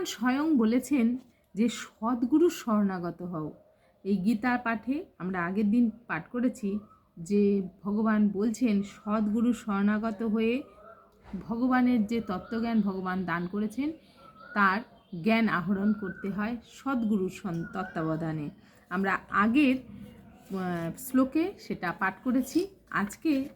ভগবান স্বয়ং বলেছেন যে, সদ্গুরু শরণাগত হও। এই গীতা পাঠে আমরা আগের দিন পাঠ করেছি যে, ভগবান বলছেন, সদ্গুরু শরণাগত হয়ে ভগবানের যে তত্ত্বজ্ঞান ভগবান দান করেছেন, তার জ্ঞান আহরণ করতে হয় সদ্গুরু সন- তত্ত্বাবধানে। আমরা আগের শ্লোকে সেটা পাঠ করেছি। আজকে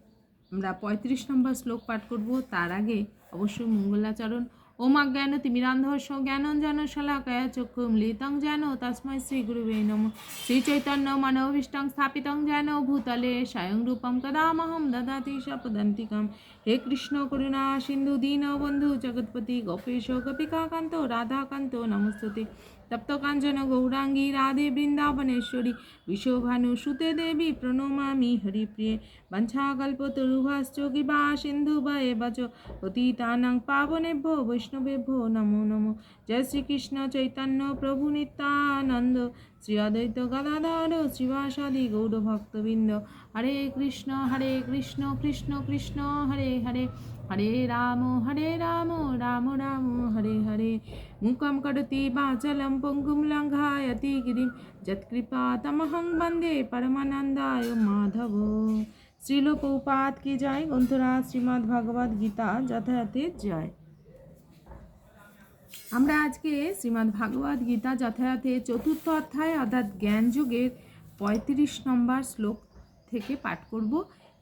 আমরা পঁয়ত্রিশ নম্বর শ্লোক পাঠ করব। তার আগে অবশ্যই মঙ্গলাচরণ ওমা জ্ঞান তিমিরান্ধর্ষ জ্ঞানঞ্জন শলাকয়া চক্ষু মৃতং যেন তস্মৈ শ্রীগুরুবে নম। শ্রীচৈতন্য মনোভীষ্টং স্থাপিতং যেন ভূতলে স্বয়ং রূপম কদামহম দদাতি সপদন্তিকম। হে কৃষ্ণ করুণা সিন্ধু দীন বন্ধু জগৎপতি গোপেশ গোপিকাকান্ত রাধাকান্ত নমস্তুতে। তপ্ত কাঞ্চন গৌরাঙ্গী রাধে বৃন্দাবনেশ্বরী বিশ্বভানু সুতে দেবী প্রণমামি হরিপ্রিয়ে বঞ্ছাকল্পতরুভাশ্চ কৃপা সিন্ধু বয়ে বচ পতিতানাং পাবনেভ্যো বৈষ্ণবেভ্যো নমো নমো জয় শ্রীকৃষ্ণ চৈতন্য প্রভু নিত্যানন্দ শ্রী অদ্বৈত গদাধর শ্রীবাসাদি গৌরভক্তবৃন্দ হরে কৃষ্ণ হরে কৃষ্ণ কৃষ্ণ কৃষ্ণ হরে হরে হরে রাম হরে রাম রাম রাম হরে হরে মুখম করতি বাচলম পঙ্গুম লঙ্ঘায়তি গিরিম যৎকৃপা তমহং বন্দে পরমানন্দায় মাধব শ্রীল পৌপাত কি জয় গ্রন্থরা শ্রীমদ্ ভগবদ গীতা যথাযথের জয় আমরা আজকে শ্রীমদ্ ভাগবত গীতা যথাযথে চতুর্থ অধ্যায় অর্থাৎ জ্ঞান যুগের পঁয়ত্রিশ নম্বর শ্লোক থেকে পাঠ করব।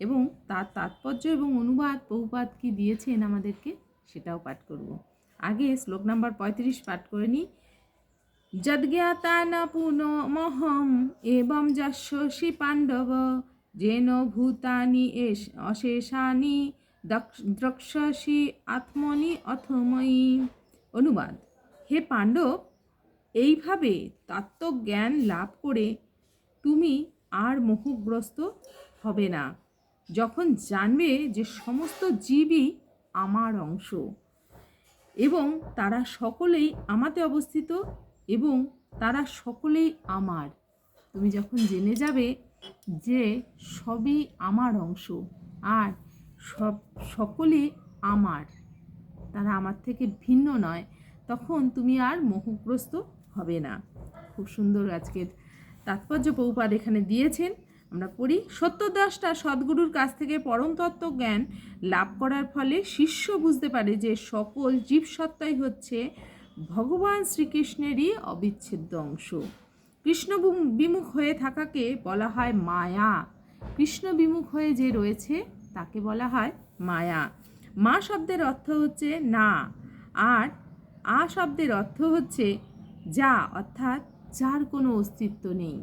এবং তার তাৎপর্য এবং অনুবাদ বহুপাত কি দিয়েছেন আমাদেরকে সেটাও পাঠ করব। আগে শ্লোক নাম্বার পঁয়ত্রিশ পাঠ করে নিই। যদ্জ্ঞাতা ন পুনমহম এবং যশস্বী পাণ্ডব যেন ভূতানি এষ অশেষানি দ্রক্ষসি আত্মনি অথময়ী অনুবাদ, হে পাণ্ডব, এইভাবে তত্ত্বজ্ঞান লাভ করে তুমি আর মোহগ্রস্ত হবে না। যখন জানবে যে সমস্ত জীবই আমার অংশ এবং তারা সকলেই আমাতে অবস্থিত এবং তারা সকলেই আমার। তুমি যখন জেনে যাবে যে সবই আমার অংশ আর সব, সকলে আমার, তারা আমার থেকে ভিন্ন নয়, তখন তুমি আর মোহগ্রস্ত হবে না। খুব সুন্দর আজকের তাৎপর্য পৌপাদ এখানে দিয়েছেন। আমরা পড়ি, সত্যদ্রষ্টা সদ্গুরুর কাছ থেকে পরম তত্ত্ব জ্ঞান লাভ করার ফলে শিষ্য বুঝতে পারে যে সকল জীবসত্তাই হচ্ছে ভগবান শ্রীকৃষ্ণেরই অবিচ্ছেদ্য অংশ। কৃষ্ণ বিমুখ হয়ে থাকাকে বলা হয় মায়া। কৃষ্ণ বিমুখ হয়ে যে রয়েছে, তাকে বলা হয় মায়া। মা শব্দের অর্থ হচ্ছে না, আর আ শব্দের অর্থ হচ্ছে যা, অর্থাৎ যার কোনো অস্তিত্ব নেই।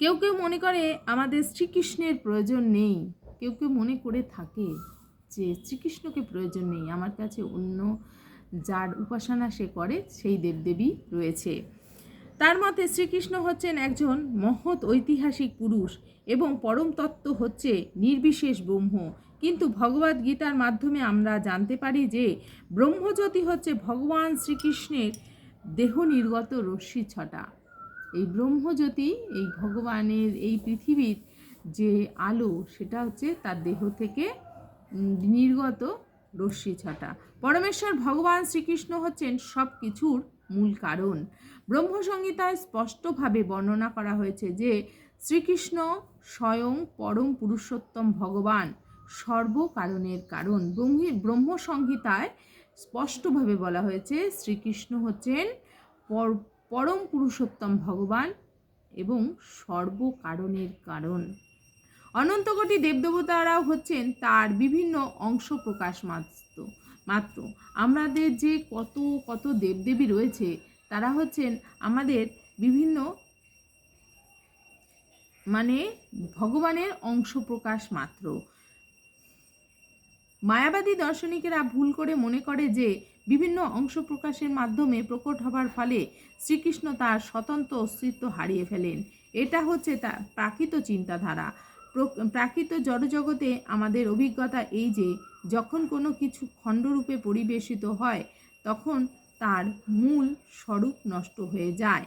কেউ কেউ মনে করে আমাদের শ্রীকৃষ্ণের প্রয়োজন নেই। কেউ কেউ মনে করে থাকে যে শ্রীকৃষ্ণকে প্রয়োজন নেই। আমার কাছে অন্য যার উপাসনা সে করে, সেই দেবদেবী রয়েছে। তার মতে শ্রীকৃষ্ণ হচ্ছেন একজন মহৎ ঐতিহাসিক পুরুষ এবং পরম তত্ত্ব হচ্ছে নির্বিশেষ ব্রহ্ম। কিন্তু ভগবদ গীতার মাধ্যমে আমরা জানতে পারি যে ব্রহ্মজ্যোতি হচ্ছে ভগবান শ্রীকৃষ্ণের দেহ নির্গত রশ্মি ছটা। এই ব্রহ্মজ্যোতি এই ভগবানের এই পৃথিবীর যে আলো, সেটা হচ্ছে তার দেহ থেকে নির্গত রশ্মি ছটা। পরমেশ্বর ভগবান শ্রীকৃষ্ণ হচ্ছেন সব কিছুর মূল কারণ। ব্রহ্মসংহিতায় স্পষ্টভাবে বর্ণনা করা হয়েছে যে শ্রীকৃষ্ণ স্বয়ং পরম পুরুষোত্তম ভগবান সর্বকারণের কারণ। ব্রহ্মী, ব্রহ্মসংহিতায় স্পষ্টভাবে বলা হয়েছে শ্রীকৃষ্ণ হচ্ছেন পর- পরম পুরুষোত্তম ভগবান এবং সর্বকারণের কারণ। অনন্তকোটি দেবদেবতারাও হচ্ছেন তার বিভিন্ন অংশ প্রকাশ মাত্র। মাত্র। আমাদের যে কত কত দেবদেবী রয়েছে, তারা হচ্ছেন আমাদের বিভিন্ন মানে ভগবানের অংশ প্রকাশ মাত্র। মায়াবাদী দার্শনিকেরা ভুল করে মনে করে যে বিভিন্ন অংশ প্রকাশের মাধ্যমে প্রকট হবার ফলে শ্রীকৃষ্ণ তার স্বতন্ত্র অস্তিত্ব হারিয়ে ফেলেন। এটা হচ্ছে তা প্রাকৃত চিন্তাধারা। প্রাকৃত জড়জগতে আমাদের অভিজ্ঞতা এই যে, যখন কোনো কিছু খণ্ডরূপে পরিবেশিত হয়, তখন তার মূল স্বরূপ নষ্ট হয়ে যায়।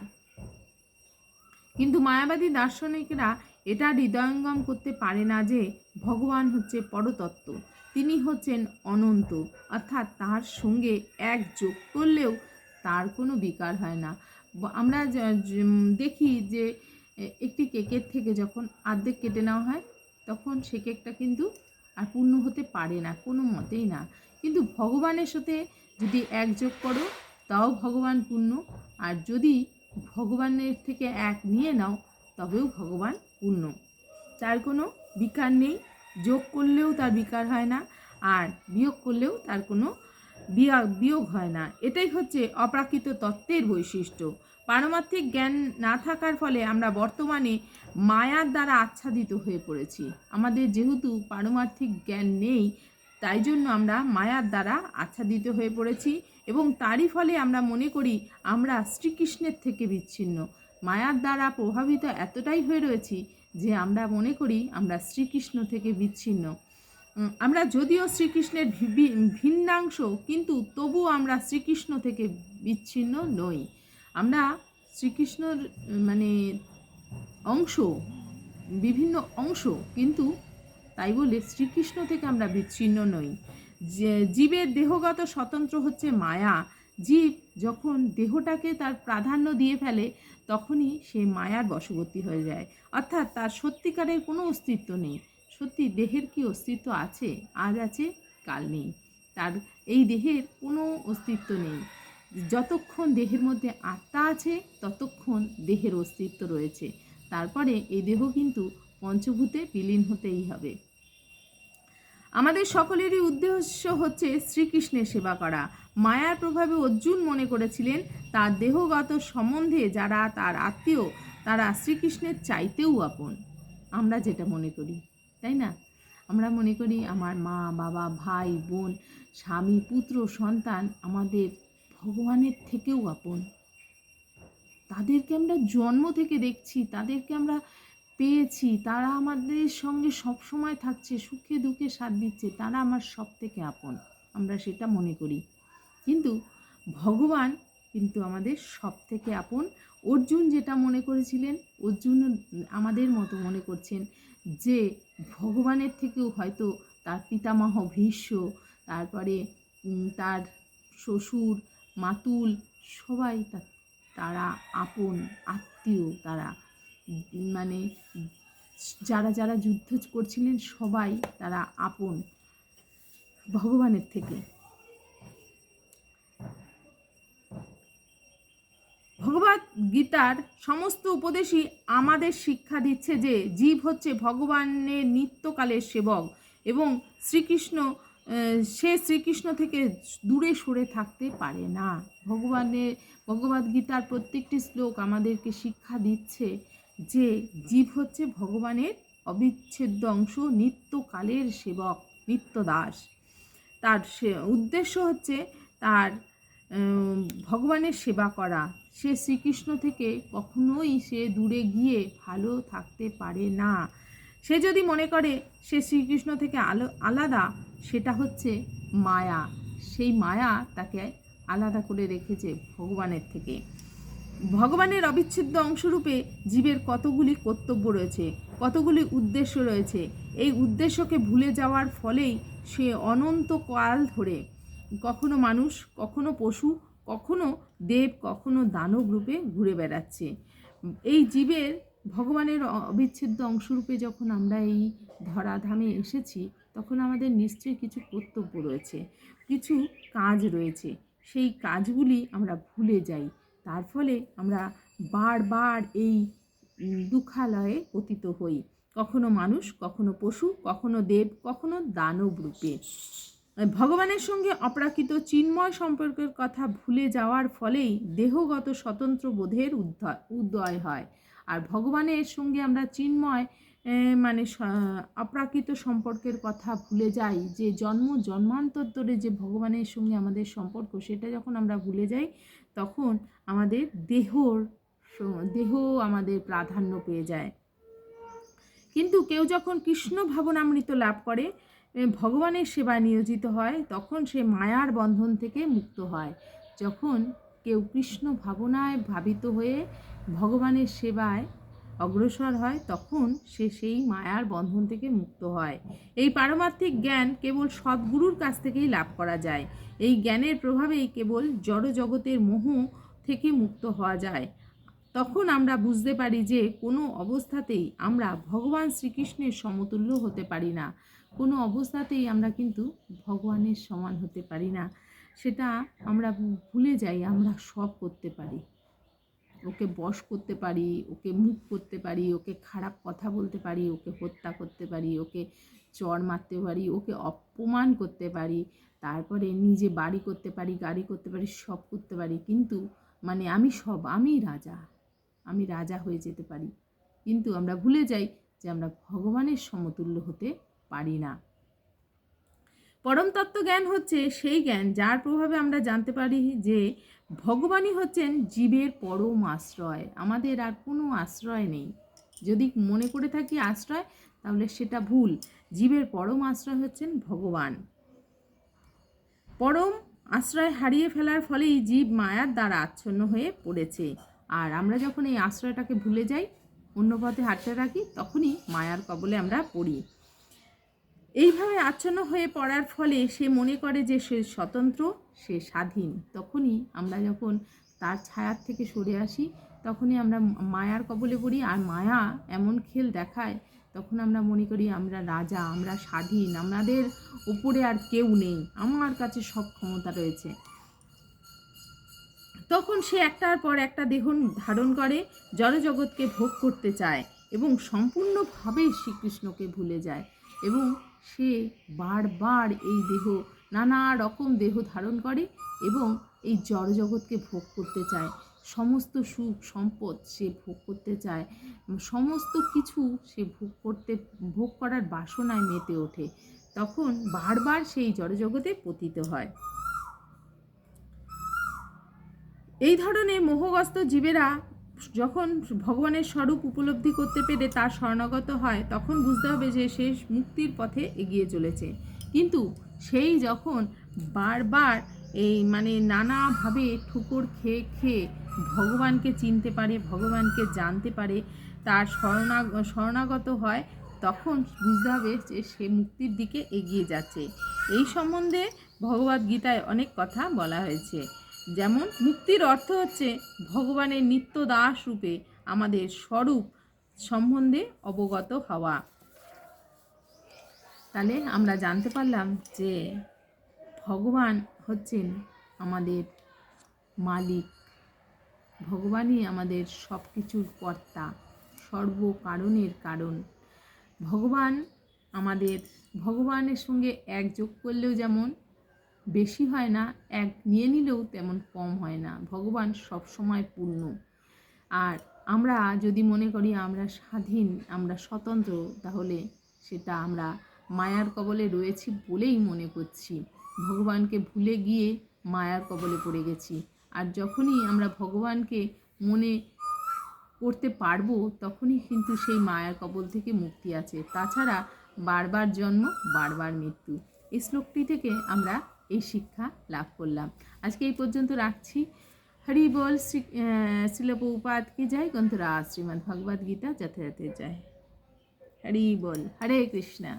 কিন্তু মায়াবাদী দার্শনিকরা এটা হৃদয়ঙ্গম করতে পারে না যে, ভগবান হচ্ছে পরতত্ত্ব। তিনি হচ্ছেন অনন্ত। অর্থাৎ তার সঙ্গে এক যোগ করলেও তার কোনো বিকার হয় না। আমরা দেখি যে একটি কেকের থেকে যখন অর্ধেক কেটে নেওয়া হয়, তখন সে কেকটা কিন্তু আর পূর্ণ হতে পারে না, কোনো মতেই না। কিন্তু ভগবানের সাথে যদি এক যোগ করো, তাও ভগবান পূর্ণ। আর যদি ভগবানের থেকে এক নিয়ে নাও, তবেও ভগবান পূর্ণ। তার কোনো বিকার নেই। যোগ করলেও তার বিকার হয় না, আর বিয়োগ করলেও তার কোনো বিয়া- বিয়োগ হয় না। এটাই হচ্ছে অপ্রাকৃত তত্ত্বের বৈশিষ্ট্য। পারমার্থিক জ্ঞান না থাকার ফলে আমরা বর্তমানে মায়ার দ্বারা আচ্ছাদিত হয়ে পড়েছি। আমাদের যেহেতু পারমার্থিক জ্ঞান নেই, তাই জন্য আমরা মায়ার দ্বারা আচ্ছাদিত হয়ে পড়েছি এবং তারই ফলে আমরা মনে করি আমরা শ্রীকৃষ্ণের থেকে বিচ্ছিন্ন। মায়ার দ্বারা প্রভাবিত এতটাই হয়ে রয়েছি যে আমরা মনে করি আমরা শ্রীকৃষ্ণ থেকে বিচ্ছিন্ন। আমরা যদিও শ্রীকৃষ্ণের ভিন্নাংশ, কিন্তু তবু আমরা শ্রীকৃষ্ণ থেকে বিচ্ছিন্ন নই। আমরা শ্রীকৃষ্ণর মানে অংশ, বিভিন্ন অংশ, কিন্তু তাই বলে শ্রীকৃষ্ণ থেকে আমরা বিচ্ছিন্ন নই। যে, জীবের দেহগত স্বতন্ত্র হচ্ছে মায়া জীব যখন দেহটাকে তার প্রাধান্য দিয়ে ফেলে, তখনই সে মায়ার বশবর্তী হয়ে যায়। অর্থাৎ তার সত্যিকারের কোনো অস্তিত্ব নেই। সত্যি দেহের কি অস্তিত্ব আছে? আজ আছে, কাল নেই। তার এই দেহের কোনো অস্তিত্ব নেই। যতক্ষণ দেহের মধ্যে আত্মা আছে, ততক্ষণ দেহের অস্তিত্ব রয়েছে। তারপরে এই দেহ কিন্তু পঞ্চভূতে বিলীন হতেই হবে। আমাদের সকলেরই উদ্দেশ্য হচ্ছে শ্রীকৃষ্ণের সেবা করা। মায়ার প্রভাবে অর্জুন মনে করেছিলেন, তার দেহগত সম্বন্ধে যারা তার আত্মীয়, তারা শ্রীকৃষ্ণের চাইতেও আপন। আমরা যেটা মনে করি, তাই না? আমরা মনে করি আমার মা, বাবা, ভাই, বোন, স্বামী, পুত্র, সন্তান আমাদের ভগবানের থেকেও আপন। তাদেরকে আমরা জন্ম থেকে দেখছি, তাদেরকে আমরা পেয়েছি, তারা আমাদের সঙ্গে সব সময় থাকছে, সুখে দুঃখে সাথ দিচ্ছে, তারা আমার সব থেকে আপন, আমরা সেটা মনে করি। কিন্তু ভগবান কিন্তু আমাদের সব থেকে আপন। অর্জুন যেটা মনে করেছিলেন, অর্জুন আমাদের মতো মনে করছেন যে, ভগবানের থেকেও হয়তো তার পিতামহ ভীষ্ম, তারপরে তার শ্বশুর, মাতুল, সবাই তারা আপন, আত্মীয় তারা। মানে যারা যারা যুদ্ধ করছিলেন সবাই তারা আপন ভগবানের থেকে। ভগবত গীতার সমস্ত উপদেশই আমাদের শিক্ষা দিচ্ছে যে জীব হচ্ছে ভগবানের নিত্যকালের সেবক এবং শ্রীকৃষ্ণ, সে শ্রীকৃষ্ণ থেকে দূরে সরে থাকতে পারে না। ভগবানের ভগবদ গীতার প্রত্যেকটি শ্লোক আমাদেরকে শিক্ষা দিচ্ছে যে জীব হচ্ছে ভগবানের অবিচ্ছেদ্য অংশ, নিত্যকালের সেবক, নিত্যদাস। তার সে উদ্দেশ্য হচ্ছে তার ভগবানের সেবা করা। সে শ্রীকৃষ্ণ থেকে কখনোই সে দূরে গিয়ে ভালো থাকতে পারে না। সে যদি মনে করে সে শ্রীকৃষ্ণ থেকে আলো, আলাদা, সেটা হচ্ছে মায়া। সেই মায়া তাকে আলাদা করে রেখেছে ভগবানের থেকে। ভগবানের অবিচ্ছেদ্য অংশরূপে জীবের কতগুলি কর্তব্য রয়েছে, কতগুলি উদ্দেশ্য রয়েছে, এই উদ্দেশ্যকে ভুলে যাওয়ার ফলেই সে অনন্ত কাল ধরে। কখনো মানুষ, কখনো পশু, কখনো দেব, কখনো দানব রূপে ঘুরে বেড়াচ্ছে। এই জীবের ভগবানের অবিচ্ছেদ্য অংশরূপে যখন আমরা এই ধরাধামে এসেছি, তখন আমাদের নিশ্চয়ই কিছু কর্তব্য রয়েছে, কিছু কাজ রয়েছে। সেই কাজগুলি আমরা ভুলে যাই। তার ফলে আমরা বারবার এই দুঃখালয়ে পতিত হই। কখনো মানুষ, কখনো পশু, কখনো দেব, কখনো দানব রূপে। ভগবানের সঙ্গে অপ্রাকৃত চিন্ময় সম্পর্কের কথা ভুলে যাওয়ার ফলেই দেহগত স্বতন্ত্র বোধের উদয় হয়। আর ভগবানের সঙ্গে আমরা চিন্ময় মানে অপ্রাকৃত সম্পর্কের কথা ভুলে যাই, যে জন্ম, জন্মান্তর ধরে যে ভগবানের সঙ্গে আমাদের সম্পর্ক, সেটা যখন আমরা ভুলে যাই তখন আমাদের দেহর দেহ আমাদের প্রাধান্য পেয়ে যায়। কিন্তু কেউ যখন কৃষ্ণ ভাবনামৃত লাভ করে ভগবানের সেবা নিয়োজিত হয়, তখন সে মায়ার বন্ধন থেকে মুক্ত হয়। যখন কেউ কৃষ্ণ ভাবনায় ভাবিত হয়ে ভগবানের সেবায় অগ্রসর হয়, তখন সে সেই মায়ার বন্ধন থেকে মুক্ত হয়। এই পারমার্থিক জ্ঞান কেবল সদ্গুরুর কাছ থেকেই লাভ করা যায়। এই জ্ঞানের প্রভাবেই কেবল জড় জগতের মোহ থেকে মুক্ত হওয়া যায়। তখন আমরা বুঝতে পারি যে কোনো অবস্থাতেই আমরা ভগবান শ্রীকৃষ্ণের সমতুল্য হতে পারি না। কোনো অবস্থাতেই আমরা কিন্তু ভগবানের সমান হতে পারি না। সেটা আমরা ভুলে যাই, আমরা সব করতে পারি। ওকে বশ করতে পারি, ওকে মুখ করতে পারি, ওকে খারাপ কথা বলতে পারি, ওকে হত্যা করতে পারি, ওকে চর মারতে পারি, ওকে অপমান করতে পারি, তারপরে নিজে বাড়ি করতে পারি, গাড়ি করতে পারি, সব করতে পারি। কিন্তু মানে আমি সব আমি রাজা আমি রাজা হয়ে যেতে পারি। কিন্তু আমরা ভুলে যাই যে আমরা ভগবানের সমতুল্য হতে পারি না। পরম তত্ত্ব জ্ঞান হচ্ছে সেই জ্ঞান যার প্রভাবে আমরা জানতে পারি যে ভগবানই হচ্ছেন জীবের পরম আশ্রয়। আমাদের আর কোনো আশ্রয় নেই। যদি মনে করে থাকি আশ্রয়, তাহলে সেটা ভুল। জীবের পরম আশ্রয় হচ্ছেন ভগবান। পরম আশ্রয় হারিয়ে ফেলার ফলেই জীব মায়ার দ্বারা আচ্ছন্ন হয়ে পড়েছে। আর আমরা যখন এই আশ্রয়টাকে ভুলে যাই, অন্য পথে হাঁটতে থাকি, তখনই মায়ার কবলে আমরা পড়ি। এইভাবে আচ্ছন্ন হয়ে পড়ার ফলে সে মনে করে যে সে স্বতন্ত্র, সে স্বাধীন। তখনই আমরা যখন তার ছায়ার থেকে সরে আসি, তখনই আমরা মায়ার কবলে পড়ি। আর মায়া এমন খেল দেখায়, তখন আমরা মনে করি আমরা রাজা, আমরা স্বাধীন, আমাদের উপরে আর কেউ নেই। আমার কাছে সব ক্ষমতা রয়েছে। তখন সে একটার পর একটা দেহ ধারণ করে, জড়জগৎকে ভোগ করতে চায় এবং সম্পূর্ণভাবে শ্রীকৃষ্ণকে ভুলে যায় এবং সে বারবার এই দেহ, নানা রকম দেহ ধারণ করে এবং এই জড়জগৎকে ভোগ করতে চায়। সমস্ত সুখ, সম্পদ সে ভোগ করতে চায়। সমস্ত কিছু সে ভোগ করতে, ভোগ করার বাসনায় মেতে ওঠে। তখন বারবার সেই জড়জগতে পতিত হয়। এই ধরনের মোহগ্রস্ত জীবেরা যখন ভগবানের স্বরূপ উপলব্ধি করতে পেরে তার শরণাগত হয়, তখন বুঝতে হবে যে সে মুক্তির পথে এগিয়ে চলেছে। কিন্তু সেই যখন বারবার এই মানে নানাভাবে ঠুকর খেয়ে খেয়ে ভগবানকে চিনতে পারে, ভগবানকে জানতে পারে, তার শরণা, শরণাগত হয়, তখন বুঝতে হবে যে সে মুক্তির দিকে এগিয়ে যাচ্ছে। এই সম্বন্ধে ভগবদ্গীতায় অনেক কথা বলা হয়েছে। যেমন মুক্তির অর্থ হচ্ছে ভগবানের নিত্য দাস রূপে আমাদের স্বরূপ সম্বন্ধে অবগত হওয়া। তাহলে আমরা জানতে পারলাম যে ভগবান হচ্ছেন আমাদের মালিক। ভগবানই আমাদের সব কিছুর কর্তা, সর্বকারণের কারণ। ভগবান আমাদের, ভগবানের সঙ্গে এক যোগ করলেও যেমন বেশি হয় না, এক নিয়ে নিলেও তেমন কম হয় না। ভগবান সব সময় পূর্ণ। আর আমরা যদি মনে করি আমরা স্বাধীন, আমরা স্বতন্ত্র, তাহলে সেটা আমরা মায়ার কবলে রয়েছি বলেই মনে করছি। ভগবানকে ভুলে গিয়ে মায়ার কবলে পড়ে গেছি। আর যখনই আমরা ভগবানকে মনে করতে পারব, তখনই কিন্তু সেই মায়ার কবল থেকে মুক্তি আছে। তাছাড়া বারবার জন্ম, বারবার মৃত্যু। এই শ্লোকটি থেকে আমরা এই শিক্ষা লাভ করলাম। আজকে এই পর্যন্ত রাখছি। হরি বল, শ্রী শিলপৌপাত কি যায় গন্তরা শ্রীমদ্ ভগবদ্গীতা যথাযথে যায় হরি বল, হরে কৃষ্ণা।